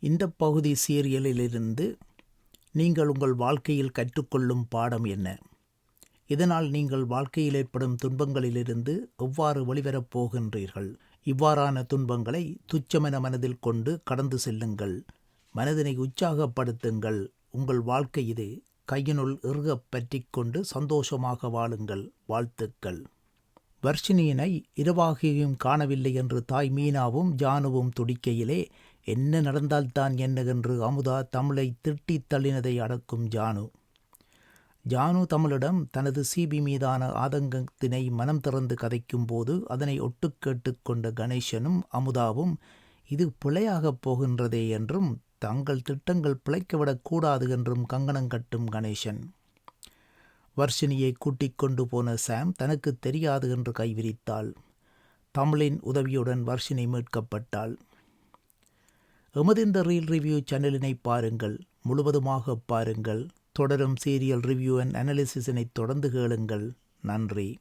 இந்த பகுதி சீரியலிலிருந்து நீங்கள் உங்கள் வாழ்க்கையில் கற்றுக்கொள்ளும் பாடம் என்ன? இதனால் நீங்கள் வாழ்க்கையில் ஏற்படும் துன்பங்களிலிருந்து எவ்வாறு வெளிவரப் போகின்றீர்கள்? இவ்வாறான துன்பங்களை துச்சமென மனதில் கொண்டு கடந்து செல்லுங்கள். மனதினை உற்சாகப்படுத்துங்கள். உங்கள் வாழ்க்கை இது. கையினுள் இறுகப் பற்றிக் கொண்டு சந்தோஷமாக வாழுங்கள். வாழ்த்துக்கள். வர்ஷினியினை இரவாகியும் காணவில்லை என்று தாய் மீனாவும் ஜானுவும் துடிக்கையிலே என்ன நடந்தால்தான் என்ன என்று அமுதா தமிழை திட்டித் தள்ளினதை அடக்கும் ஜானு. ஜானு தமிழிடம் தனது சிபி மீதான ஆதங்கத்தினை மனம் திறந்து கதைக்கும் போது அதனை ஒட்டு கேட்டுக்கொண்ட கணேசனும் அமுதாவும் இது பிழையாகப் போகின்றதே என்றும் தங்கள் திட்டங்கள் பிழைக்கவிடக் கூடாது என்றும் கங்கணம் கட்டும் கணேசன். வர்ஷினியை கூட்டிக் கொண்டு போன சாம் தனக்கு தெரியாது என்று கைவிரித்தாள். தமிழின் உதவியுடன் வர்ஷினி மீட்கப்பட்டாள். எமது இந்த ரீல் ரிவ்யூ சேனலினை பாருங்கள் முழுவதுமாக பாருங்கள். தொடரும் சீரியல் ரிவ்யூ அண்ட் அனாலிசிஸினை தொடர்ந்து கேளுங்கள். நன்றி.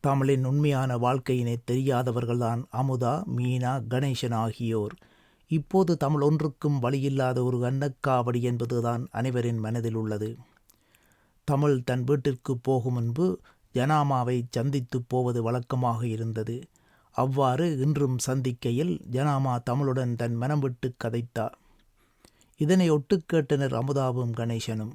தமிழின் உண்மையான வாழ்க்கையினை தெரியாதவர்கள்தான் அமுதா மீனா கணேசன் ஆகியோர். இப்போது தமிழ் ஒன்றுக்கும் வழியில்லாத ஒரு அன்னக்காவடி என்பதுதான் அனைவரின் மனதில் உள்ளது. தமிழ் தன் வீட்டிற்கு போகும் முன்பு ஜனாமாவை சந்தித்து போவது வழக்கமாக இருந்தது. அவ்வாறு இன்றும் சந்திக்கையில் ஜனாமா தமிழுடன் தன் மனம் விட்டு கதைத்தார். இதனை ஒட்டு கேட்டனர் அமுதாவும் கணேசனும்.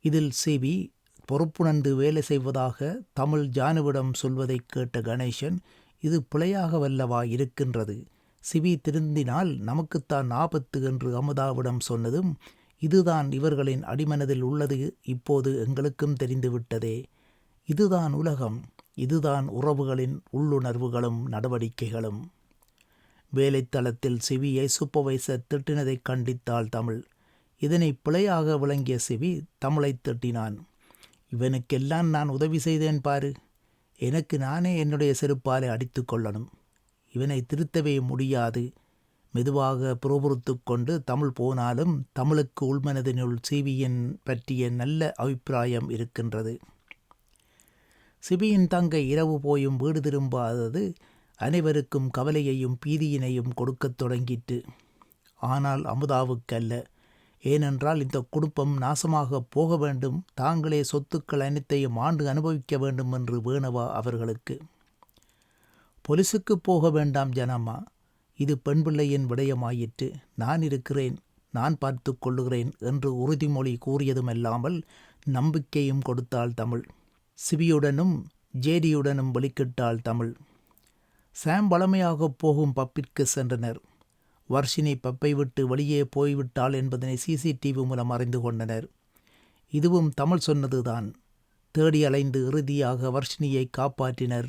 இதில் சிபி பொறுப்புணர்ந்து வேலை செய்வதாக தமிழ் ஜானுவிடம் சொல்வதைக் கேட்ட கணேசன் இது பிழையாக வல்லவா இருக்கின்றது. சிபி திருந்தினால் நமக்குத்தான் ஆபத்து என்று அமுதாவிடம் சொன்னதும் இதுதான் இவர்களின் அடிமனதில் உள்ளது இப்போது எங்களுக்கும் தெரிந்துவிட்டதே. இதுதான் உலகம். இதுதான் உறவுகளின் உள்ளுணர்வுகளும் நடவடிக்கைகளும். வேலைத்தளத்தில் சிவியை சூப்பர்வைசர் திட்டினதை கண்டித்தாள் தமிழ். இதனை பிழையாக விளங்கிய சிவி தமிழை திட்டினான். இவனுக்கெல்லாம் நான் உதவி செய்தேன் பாரு. எனக்கு நானே என்னுடைய செருப்பாலே அடித்து கொள்ளணும். இவனை திருத்தவே முடியாது. மெதுவாக புறபுறுத்து கொண்டு தமிழ் போனாலும் தமிழுக்கு உள்மனதினுள் சிவியின் பற்றிய நல்ல அபிப்பிராயம் இருக்கின்றது. சிபியின் தங்கை இரவு போயும் வீடு திரும்பாதது அனைவருக்கும் கவலையையும் பீதியினையும் கொடுக்கத் தொடங்கிற்று. ஆனால் அமுதாவுக்கல்ல. ஏனென்றால் இந்த குடும்பம் நாசமாக போக வேண்டும் தாங்களே சொத்துக்கள் அனைத்தையும் ஆண்டு அனுபவிக்க வேண்டும் என்று வேணவா அவர்களுக்கு. பொலிசுக்கு போக வேண்டாம் ஜனமா இது பெண் பிள்ளையின் விடயமாயிற்று. நான் இருக்கிறேன் நான் பார்த்து கொள்ளுகிறேன் என்று உறுதிமொழி கூறியதுமல்லாமல் நம்பிக்கையும் கொடுத்தாள் தமிழ். சிபியுடனும் ஜேடியுடனும் வெளிக்கிட்டாள் தமிழ். சாம் வளமையாக போகும் பப்பிற்கு சென்றனர். வர்ஷினி பப்பை விட்டு வெளியே போய்விட்டாள் என்பதனை சிசிடிவி மூலம் அறிந்து கொண்டனர். இதுவும் தமிழ் சொன்னதுதான். தேடி அலைந்து இறுதியாக வர்ஷினியை காப்பாற்றினர்.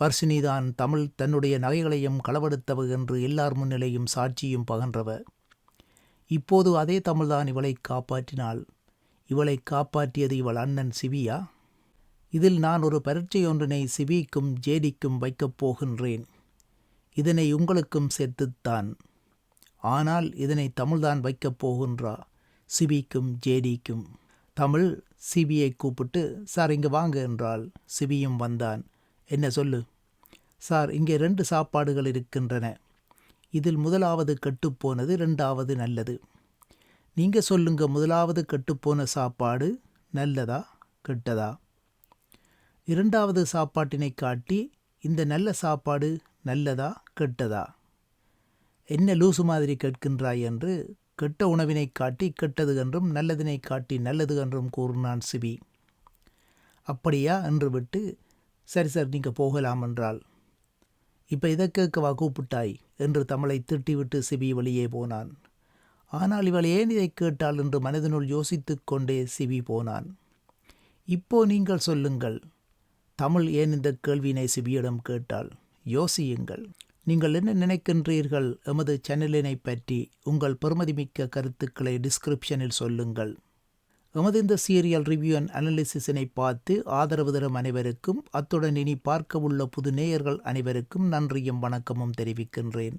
வர்ஷினிதான் தமிழ் தன்னுடைய நகைகளையும் களவெடுத்தவ என்று எல்லார் முன்னிலையும் சாட்சியும் பகன்றவ. இப்போது அதே தமிழ்தான் இவளை காப்பாற்றினாள். இவளை காப்பாற்றியது இவள் அண்ணன் சிவியா இதில் நான் ஒரு பரீட்சையொன்றினை சிவிக்கும் ஜேடிக்கும் வைக்கப் போகின்றேன். இதனை உங்களுக்கும் சேர்த்துத்தான். ஆனால் இதனை தமிழ்தான் வைக்கப் போகின்றா? சிபிக்கும் ஜேடிக்கும். தமிழ் சிபியை கூப்பிட்டு சார் இங்கே வாங்க என்றால் சிபியும் வந்தான். என்ன சொல்லு? சார் இங்கே ரெண்டு சாப்பாடுகள் இருக்கின்றன. இதில் முதலாவது கெட்டுப்போனது ரெண்டாவது நல்லது. நீங்கள் சொல்லுங்க முதலாவது கெட்டுப்போன சாப்பாடு நல்லதா கெட்டதா? இரண்டாவது சாப்பாட்டினை காட்டி இந்த நல்ல சாப்பாடு நல்லதா கெட்டதா? என்ன லூசு மாதிரி கேட்கின்றாய் என்று கெட்ட உணவினை காட்டி கெட்டது என்றும் நல்லதினை காட்டி நல்லது என்றும் கூறினான் சிபி. அப்படியா என்று விட்டு சரி சார் நீங்கள் போகலாம் என்றாள். இப்போ இதை கேட்கவா கூப்பிட்டாய்? என்று தமிழை திட்டிவிட்டு சிபி வெளியே போனான். ஆனால் இவள் ஏன் இதை கேட்டாள் என்று மனதினுள் யோசித்து கொண்டே சிபி போனான். இப்போ நீங்கள் சொல்லுங்கள். தமிழ் ஏன் இந்த கேள்வியினை சிபியிடம் கேட்டால் யோசியுங்கள். நீங்கள் என்ன நினைக்கின்றீர்கள்? எமது சேனலினை பற்றி உங்கள் பெருமதிமிக்க கருத்துக்களை டிஸ்கிரிப்ஷனில் சொல்லுங்கள். எமது இந்த சீரியல் ரிவ்யூ அண்ட் அனாலிசிஸினை பார்த்து ஆதரவு தரும் அனைவருக்கும் அத்துடன் இனி பார்க்க உள்ள புது நேயர்கள் அனைவருக்கும் நன்றியும் வணக்கமும் தெரிவிக்கின்றேன்.